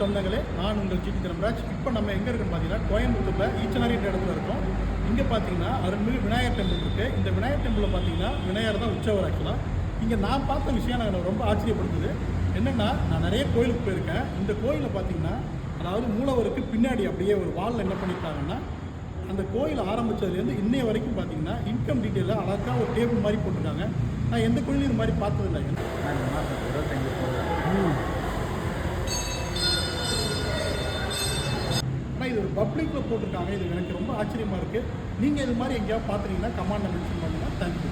சொந்தங்களே நான் உங்கள் ஜிபி தனம்ராஜ் இப்போ நம்ம எங்கே இருக்குன்னு பார்த்தீங்கன்னா கோயம்புத்தூரில் ஈச்சனாரின்ற இடத்துல இருக்கோம். இங்கே பார்த்தீங்கன்னா அருள்மிகு விநாயகர் டெம்பிள் இருக்குது இந்த விநாயகர் டெம்பிளில் பார்த்தீங்கன்னா விநாயகர் தான் உற்சவர் ஆக்சுவலாக இங்கே நான் பார்த்த விஷயம் எனக்கு ரொம்ப ஆச்சரியப்படுத்துது. என்னென்னா நான் நிறைய கோயிலுக்கு போயிருக்கேன். இந்த கோயிலில் பார்த்தீங்கன்னா அதாவது மூலவருக்கு பின்னாடி அப்படியே ஒரு வாலில் என்ன பண்ணியிருக்காங்கன்னா அந்த கோயில் ஆரம்பித்ததுலேருந்து இன்னைய வரைக்கும் பார்த்தீங்கன்னா இன்கம் டீட்டெயிலாக அழகாக ஒரு டேபிள் மாதிரி போட்டிருக்காங்க. நான் எந்த கோயிலும் இது மாதிரி பார்த்ததில்லை. இருபத்தஞ்சு போகிறேன் ஆனால் இது ஒரு பப்ளிக்கில் போட்டிருக்காங்க. இது எனக்கு ரொம்ப ஆச்சரியமாக இருக்குது நீங்கள் இது மாதிரி எங்கேயாவது பார்த்துருக்கீங்கன்னா கமாண்டில் மென்ஷன் பண்ணுங்கள் தேங்க்யூ